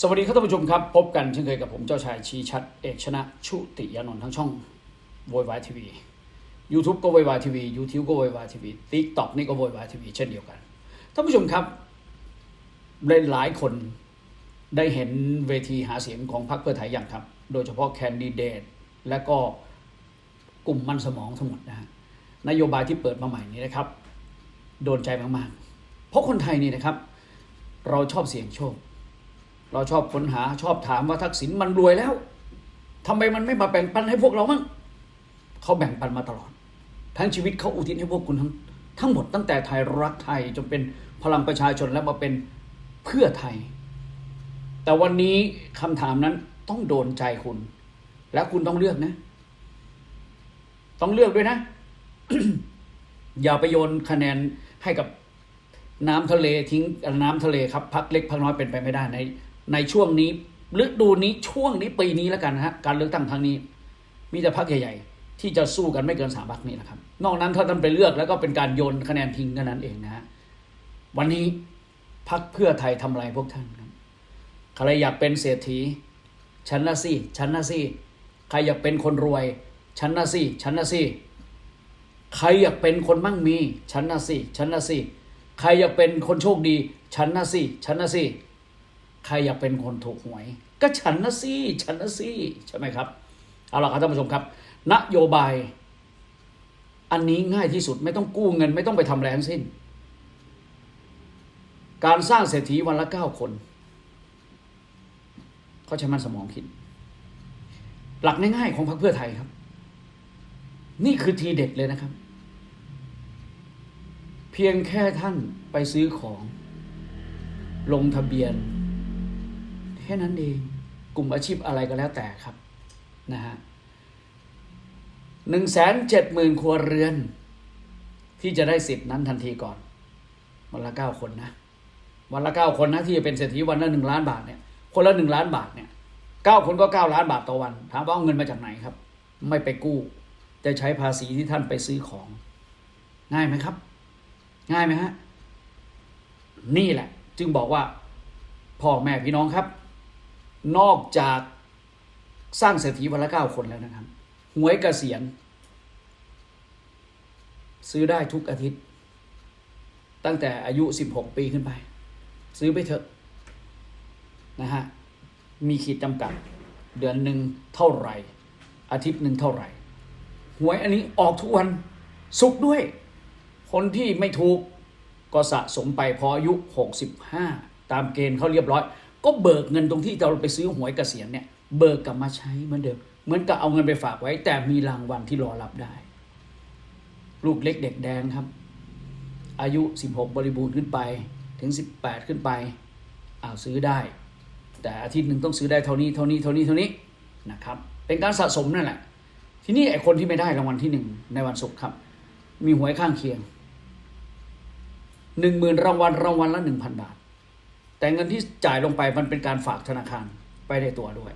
สวัสดีครับท่านผู้ชมครับ พบกันเช่นเคยกับผมเจ้าชายชีชัด เอกชนะ ชุติยานนท์ทั้งช่องโวยวายทีวียูทูบก็โวยวายทีวียูทูบก็โวยวายทีวีติ๊กต็อกนี่ก็โวยวายทีวีเช่นเดียวกันท่านผู้ชมครับหลายคนได้เห็นเวทีหาเสียงของพรรคเพื่อไทยอย่างครับ โดยเฉพาะแคนดิเดต และก็กลุ่มมันสมองทั้งหมดนะฮะนโยบายที่เปิดมาใหม่นี้นะครับ โดนใจมากๆ เพราะคนไทยนี่นะครับ เราชอบเสี่ยงโชค เราชอบค้นหาชอบถามว่าทักษิณมันรวยแล้วทำไมมันไม่มาแบ่งปันให้พวกเรามั่งเขาแบ่งปันมาตลอด ทั้งชีวิตเขาอุทิศให้พวกคุณทั้งทั้งหมดตั้งแต่ไทยรักไทยจนเป็นพลังประชาชนแล้วมาเป็นเพื่อไทย แต่วันนี้คำถามนั้นต้องโดนใจคุณ และคุณต้องเลือกนะ ต้องเลือกด้วยนะ อย่าไปโยนคะแนนให้กับน้ำทะเลทิ้งน้ำทะเลครับพักเล็กพักน้อยเป็นไปไม่ได้ใน ในช่วงนี้ฤดูนี้ช่วงนี้ปีนี้แล้วกันนะฮะการเลือกตั้งครั้งนี้ มีแต่พักใหญ่ ๆ ที่จะสู้กันไม่เกินสามพักนี้นะครับ นอกนั้นถ้าท่านไปเลือกแล้วก็เป็นการโยนคะแนนทิ้งกันนั้นเองนะฮะวันนี้พักเพื่อไทยทำอะไรพวกท่านครับใครอยากเป็นเศรษฐีฉันนะสิฉันนะสิใครอยากเป็นคนรวยฉันนะสิฉันนะสิใครอยากเป็นคนมั่งมีฉันนะสิฉันนะสิใครอยากเป็นคนโชคดีฉันนะสิฉันนะสิ ใครอยากเป็นคนถูกหวย ก็ฉันนะสิฉันนะสิใช่ไหมครับ เอาล่ะครับท่านผู้ชมครับ นโยบาย อันนี้ง่ายที่สุดไม่ต้องกู้เงิน ไม่ต้องไปทำแรงสิ้น การสร้างเศรษฐีวันละเก้าคนเขาใช้มันสมองคิด หลักง่ายๆของพรรคเพื่อไทยครับ นี่คือทีเด็ดเลยนะครับ เพียงแค่ท่านไปซื้อของลงทะเบียน ค่นั้นเอง กลุ่มอาชีพอะไรก็แล้วแต่ครับนะฮะหนึ่งแสนเจ็ดหมื่นครัวเรือน ที่จะได้สิทธิ์นั้นทันทีก่อน วันละเก้าคนนะ วันละเก้าคนนะที่จะเป็นเศรษฐีวันละหนึ่งล้านบาทเนี่ย คนละหนึ่งล้านบาทเนี่ยเก้าคนก็เก้าล้านบาทต่อวัน ถามว่าเอาเงินมาจากไหนครับ ไม่ไปกู้ แต่ใช้ภาษีที่ท่านไปซื้อของ ง่ายไหมครับ ง่ายไหมฮะ นี่แหละ จึงบอกว่าพ่อแม่พี่น้องครับ นอกจากสร้างเศรษฐีวันละเก้าคนแล้วนะครับ หวยกเกษียณซื้อได้ทุกอาทิตย์ ตั้งแต่อายุสิบหกปีขึ้นไป ซื้อไปเถอะนะฮะ มีขีดจำกัด เดือนหนึ่งเท่าไหร่ อาทิตย์หนึ่งเท่าไหร่ หวยอันนี้ออกทุกวันสุกด้วย คนที่ไม่ถูกก็สะสมไปพออายุ 65 ตามเกณฑ์เขาเรียบร้อย ก็เบิกเงินตรงที่เราไปซื้อหวยเกษียณเนี่ยเบิกกลับมาใช้เหมือนเดิมเหมือนกับเอาเงินไปฝากไว้ แต่มีรางวัลที่รอรับได้ ลูกเล็กเด็กแดงครับ อายุ 16 บริบูรณ์ขึ้นไปถึง 18 ขึ้นไปอ้าวซื้อได้ แต่อาทิตย์หนึ่งต้องซื้อได้เท่านี้เท่านี้เท่านี้เท่านี้นะครับเป็นการสะสมนั่นแหละ ทีนี้ไอ้คนที่ไม่ได้รางวัลที่หนึ่งในวันศุกร์ครับ มีหวยข้างเคียงหนึ่งหมื่นรางวัลรางวัลละหนึ่งพันบาท แต่เงินที่จ่ายลงไปมันเป็นการฝากธนาคารไปในตัวด้วย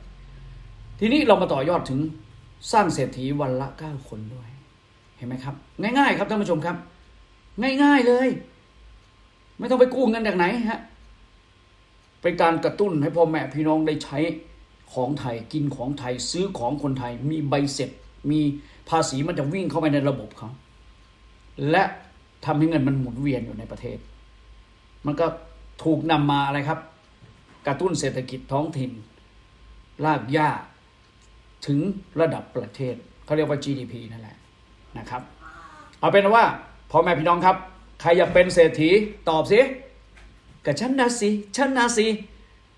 ทีนี้เรามาต่อยอดถึงสร้างเศรษฐีวันละเก้าคนด้วย เห็นไหมครับ ง่าย ๆ ครับท่านผู้ชมครับ ง่ายๆเลย ไม่ต้องไปกู้เงินจากไหนฮะเป็นการกระตุ้นให้พ่อแม่พี่น้องได้ใช้ของไทยกินของไทยซื้อของคนไทย มีใบเสร็จ มีภาษีมันจะวิ่งเข้าไปในระบบเขาและทำให้เงินมันหมุนเวียนอยู่ในประเทศ มันก็ ถูกนำมาอะไรครับ กระตุ้นเศรษฐกิจท้องถิ่นลากย่าถึงระดับประเทศเขาเรียกว่า GDP นั่นแหละนะครับ เอาเป็นว่าพ่อแม่พี่น้องครับ ใครอยากเป็นเศรษฐีตอบสิกับฉันนะสิฉันนะสิ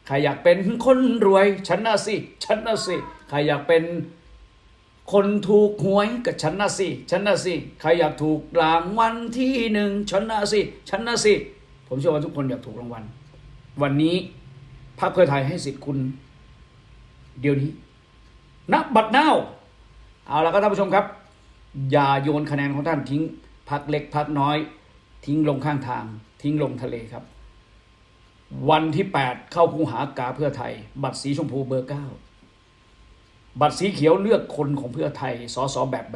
ใครอยากเป็นคนรวยฉันนะสิฉันนะสิใครอยากเป็นคนถูกหวยกับฉันนะสิฉันนะสิใครอยากถูกรางวัลที่หนึ่งฉันนะสิฉันนะสิ ผมเชื่อว่าทุกคนอยากถูกรางวัล วันนี้พรรคเพื่อไทยให้สิทธิ์คุณ เดี๋ยวนี้นับบัตรเน่าเอาละครับท่านผู้ชมครับ อย่าโยนคะแนนของท่านทิ้งพักเล็กพักน้อย ทิ้งลงข้างทาง ทิ้งลงทะเลครับ วันที่ 8 เข้าคูหากาเพื่อไทย บัตรสีชมพูเบอร์ 9 บัตรสีเขียวเลือกคนของเพื่อไทยสสแบบ